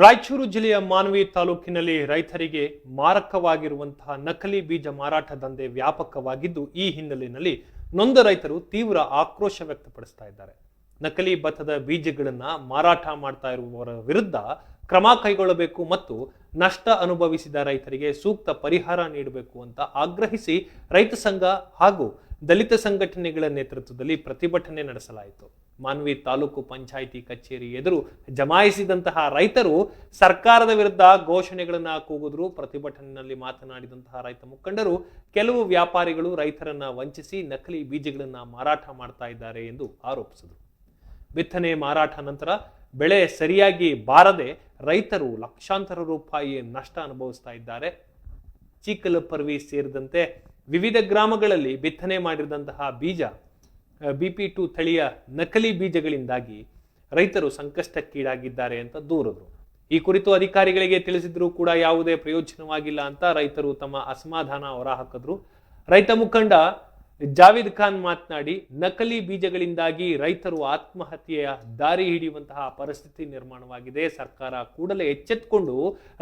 ರಾಯಚೂರು ಜಿಲ್ಲೆಯ ಮಾನವಿ ತಾಲೂಕಿನಲ್ಲಿ ರೈತರಿಗೆ ಮಾರಕವಾಗಿರುವಂತಹ ನಕಲಿ ಬೀಜ ಮಾರಾಟ ದಂಧೆ ವ್ಯಾಪಕವಾಗಿದ್ದು, ಈ ಹಿನ್ನೆಲೆಯಲ್ಲಿ ನೊಂದ ರೈತರು ತೀವ್ರ ಆಕ್ರೋಶ ವ್ಯಕ್ತಪಡಿಸ್ತಾ ಇದ್ದಾರೆ. ನಕಲಿ ಭತ್ತದ ಬೀಜಗಳನ್ನ ಮಾರಾಟ ಮಾಡ್ತಾ ಇರುವವರ ವಿರುದ್ಧ ಕ್ರಮ ಕೈಗೊಳ್ಳಬೇಕು ಮತ್ತು ನಷ್ಟ ಅನುಭವಿಸಿದ ರೈತರಿಗೆ ಸೂಕ್ತ ಪರಿಹಾರ ನೀಡಬೇಕು ಅಂತ ಆಗ್ರಹಿಸಿ ರೈತ ಸಂಘ ಹಾಗೂ ದಲಿತ ಸಂಘಟನೆಗಳ ನೇತೃತ್ವದಲ್ಲಿ ಪ್ರತಿಭಟನೆ ನಡೆಸಲಾಯಿತು. ಮಾನ್ವಿ ತಾಲೂಕು ಪಂಚಾಯಿತಿ ಕಚೇರಿ ಎದುರು ಜಮಾಯಿಸಿದಂತಹ ರೈತರು ಸರ್ಕಾರದ ವಿರುದ್ಧ ಘೋಷಣೆಗಳನ್ನು ಕೂಗಿದ್ರು. ಪ್ರತಿಭಟನೆಯಲ್ಲಿ ಮಾತನಾಡಿದಂತಹ ರೈತ ಮುಖಂಡರು ಕೆಲವು ವ್ಯಾಪಾರಿಗಳು ರೈತರನ್ನ ವಂಚಿಸಿ ನಕಲಿ ಬೀಜಗಳನ್ನು ಮಾರಾಟ ಮಾಡ್ತಾ ಇದ್ದಾರೆ ಎಂದು ಆರೋಪಿಸಿದರು. ಬಿತ್ತನೆ ಮಾರಾಟ ನಂತರ ಬೆಳೆ ಸರಿಯಾಗಿ ಬಾರದೆ ರೈತರು ಲಕ್ಷಾಂತರ ರೂಪಾಯಿ ನಷ್ಟ ಅನುಭವಿಸ್ತಾ ಇದ್ದಾರೆ. ಚಿಕ್ಕಲಪರ್ವಿ ಸೇರಿದಂತೆ ವಿವಿಧ ಗ್ರಾಮಗಳಲ್ಲಿ ಬಿತ್ತನೆ ಮಾಡಿದಂತಹ ಬೀಜ ಬಿ ಪಿ ಟು ತಳಿಯ ನಕಲಿ ಬೀಜಗಳಿಂದಾಗಿ ರೈತರು ಸಂಕಷ್ಟಕ್ಕೀಡಾಗಿದ್ದಾರೆ ಅಂತ ದೂರಿದ್ರು. ಈ ಕುರಿತು ಅಧಿಕಾರಿಗಳಿಗೆ ತಿಳಿಸಿದ್ರೂ ಕೂಡ ಯಾವುದೇ ಪ್ರಯೋಜನವಾಗಿಲ್ಲ ಅಂತ ರೈತರು ತಮ್ಮ ಅಸಮಾಧಾನ ಹೊರಹಾಕಿದ್ರು. ರೈತ ಮುಖಂಡ ಜಾವಿದ್ ಖಾನ್ ಮಾತನಾಡಿ, ನಕಲಿ ಬೀಜಗಳಿಂದಾಗಿ ರೈತರು ಆತ್ಮಹತ್ಯೆಯ ದಾರಿ ಹಿಡಿಯುವಂತಹ ಪರಿಸ್ಥಿತಿ ನಿರ್ಮಾಣವಾಗಿದೆ. ಸರ್ಕಾರ ಕೂಡಲೇ ಎಚ್ಚೆತ್ತುಕೊಂಡು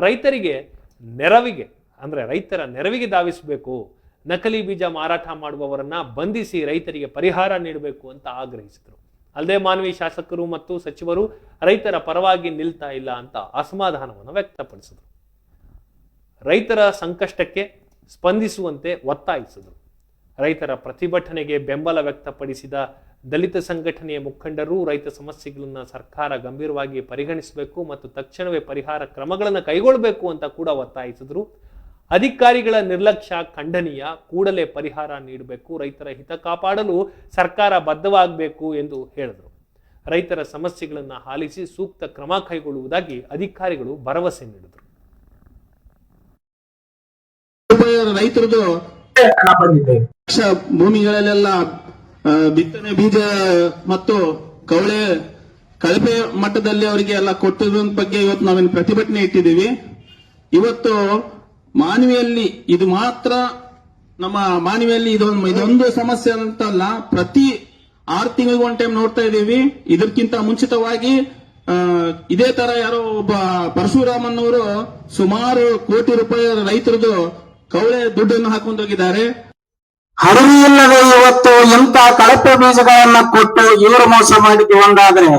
ರೈತರಿಗೆ ನೆರವಿಗೆ, ಅಂದರೆ ರೈತರ ನೆರವಿಗೆ ಧಾವಿಸಬೇಕು. ನಕಲಿ ಬೀಜ ಮಾರಾಟ ಮಾಡುವವರನ್ನ ಬಂಧಿಸಿ ರೈತರಿಗೆ ಪರಿಹಾರ ನೀಡಬೇಕು ಅಂತ ಆಗ್ರಹಿಸಿದರು. ಅಲ್ಲದೆ ಮಾನವಿ ಶಾಸಕರು ಮತ್ತು ಸಚಿವರು ರೈತರ ಪರವಾಗಿ ನಿಲ್ತಾ ಇಲ್ಲ ಅಂತ ಅಸಮಾಧಾನವನ್ನು ವ್ಯಕ್ತಪಡಿಸಿದರು. ರೈತರ ಸಂಕಷ್ಟಕ್ಕೆ ಸ್ಪಂದಿಸುವಂತೆ ಒತ್ತಾಯಿಸಿದರು. ರೈತರ ಪ್ರತಿಭಟನೆಗೆ ಬೆಂಬಲ ವ್ಯಕ್ತಪಡಿಸಿದ ದಲಿತ ಸಂಘಟನೆಯ ಮುಖಂಡರು ರೈತ ಸಮಸ್ಯೆಗಳನ್ನು ಸರ್ಕಾರ ಗಂಭೀರವಾಗಿ ಪರಿಗಣಿಸಬೇಕು ಮತ್ತು ತಕ್ಷಣವೇ ಪರಿಹಾರ ಕ್ರಮಗಳನ್ನು ಕೈಗೊಳ್ಳಬೇಕು ಅಂತ ಕೂಡ ಒತ್ತಾಯಿಸಿದರು. ಅಧಿಕಾರಿಗಳ ನಿರ್ಲಕ್ಷ್ಯ, ಖಂಡನೀಯ, ಕೂಡಲೇ ಪರಿಹಾರ ನೀಡಬೇಕು, ರೈತರ ಹಿತ ಕಾಪಾಡಲು ಸರ್ಕಾರ ಬದ್ಧವಾಗಬೇಕು ಎಂದು ಹೇಳಿದರು. ರೈತರ ಸಮಸ್ಯೆಗಳನ್ನು ಆಲಿಸಿ ಸೂಕ್ತ ಕ್ರಮ ಕೈಗೊಳ್ಳುವುದಾಗಿ ಅಧಿಕಾರಿಗಳು ಭರವಸೆ ನೀಡಿದರು. ರೈತರದು ಭೂಮಿಗಳಲ್ಲೆಲ್ಲ ಬಿತ್ತನೆ ಬೀಜ ಮತ್ತು ಕವಳೆ ಕಳಪೆ ಮಟ್ಟದಲ್ಲಿ ಅವರಿಗೆ ಎಲ್ಲ ಕೊಟ್ಟಿರೋ ಬಗ್ಗೆ ಇವತ್ತು ನಾವೇನು ಪ್ರತಿಭಟನೆ ಇಟ್ಟಿದ್ದೀವಿ. ಇವತ್ತು ಮಾನವಿಯಲ್ಲಿ ಇದು ಮಾತ್ರ ನಮ್ಮ ಮಾನವಿಯಲ್ಲಿ ಇದೊಂದು ಇದೊಂದು ಸಮಸ್ಯೆ ಅಂತಲ್ಲ, ಪ್ರತಿ ಆರು ತಿಂಗಳಿಗೆ ಒಂದ್ ಟೈಮ್ ನೋಡ್ತಾ ಇದ್ದೀವಿ. ಇದಕ್ಕಿಂತ ಮುಂಚಿತವಾಗಿ ಇದೇ ತರ ಯಾರೋ ಒಬ್ಬ ಪರಶುರಾಮನ್ ಅವರು ಸುಮಾರು ಕೋಟಿ ರೂಪಾಯಿ ರೈತರದು ಕವಳೆ ದುಡ್ಡನ್ನು ಹಾಕೊಂಡು ಹೋಗಿದ್ದಾರೆ. ಹರಿವಿ ಇಲ್ಲದೆ ಇವತ್ತು ಎಂತ ಕಳಪೆ ಬೀಜಗಳನ್ನ ಕೊಟ್ಟು ಇವರು ಮೋಸ ಮಾಡಿದ್ದು ಒಂದಾದ್ರೆ?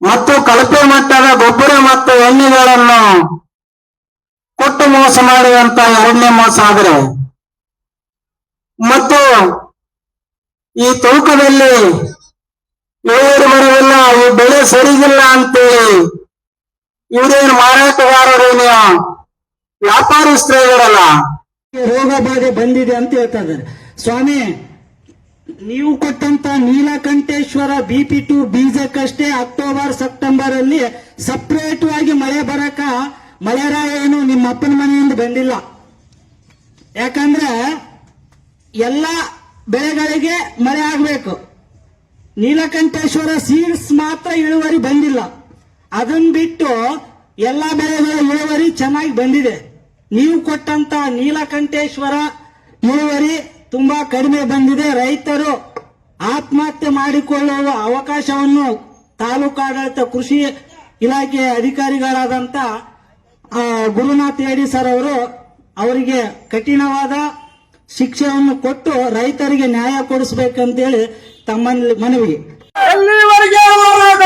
ಮತ್ತು ಕಳಪೆ ಮಟ್ಟದ ಗೊಬ್ಬರ ಮತ್ತು ಎಣ್ಣೆಗಳನ್ನು ಮೋಸ ಮಾಡುವಂತ ಎರಡನೇ ಮೋಸ ಆದರೆ ಮತ್ತು ಈ ತೂಕದಲ್ಲಿ ಇಳುವರಿ ಬರೋದಿಲ್ಲ ಈ ಬೆಳೆ ಸರಿಗಿಲ್ಲ ಅಂತೇಳಿ ಇವರೇನು ಮಾರಾಟಗಾರರೇನು ವ್ಯಾಪಾರಸ್ಥರಿರಲ್ಲ ರೋಗ ಬಾಧೆ ಬಂದಿದೆ ಅಂತ ಹೇಳ್ತಾ ಸ್ವಾಮಿ, ನೀವು ಕೊಟ್ಟಂತ ನೀಲಕಂಠೇಶ್ವರ ಬಿಪಿ ಟು ಬೀಜಕ್ಕಷ್ಟೇ ಅಕ್ಟೋಬರ್, ಸೆಪ್ಟೆಂಬರ್ ಅಲ್ಲಿ ಸಪ್ರೇಟ್ ಆಗಿ ಮಳೆ ಬರಕ ಮಳೆರಾಯ ಏನು ನಿಮ್ಮ ಅಪ್ಪನ ಮನೆಯಿಂದ ಬಂದಿಲ್ಲ. ಯಾಕಂದ್ರೆ ಎಲ್ಲ ಬೆಳೆಗಳಿಗೆ ಮಳೆ ಆಗಬೇಕು. ನೀಲಕಂಠೇಶ್ವರ ಸೀಡ್ಸ್ ಮಾತ್ರ ಇಳುವರಿ ಬಂದಿಲ್ಲ. ಅದನ್ನ ಬಿಟ್ಟು ಎಲ್ಲ ಬೆಳೆಗಳ ಇಳುವರಿ ಚೆನ್ನಾಗಿ ಬಂದಿದೆ. ನೀವು ಕೊಟ್ಟಂತ ನೀಲಕಂಠೇಶ್ವರ ಇಳುವರಿ ತುಂಬಾ ಕಡಿಮೆ ಬಂದಿದೆ. ರೈತರು ಆತ್ಮಹತ್ಯೆ ಮಾಡಿಕೊಳ್ಳುವ ಅವಕಾಶವನ್ನು ತಾಲೂಕಾಡಳಿತ ಕೃಷಿ ಇಲಾಖೆಯ ಅಧಿಕಾರಿಗಳಾದಂತ ಗುರುನಾಥ್ ಯಡಿ ಸರ್ ಅವರು ಅವರಿಗೆ ಕಠಿಣವಾದ ಶಿಕ್ಷೆಯನ್ನು ಕೊಟ್ಟು ರೈತರಿಗೆ ನ್ಯಾಯ ಕೊಡಿಸಬೇಕಂತೇಳಿ ತಮ್ಮ ಮನವಿ ಹೋರಾಟ?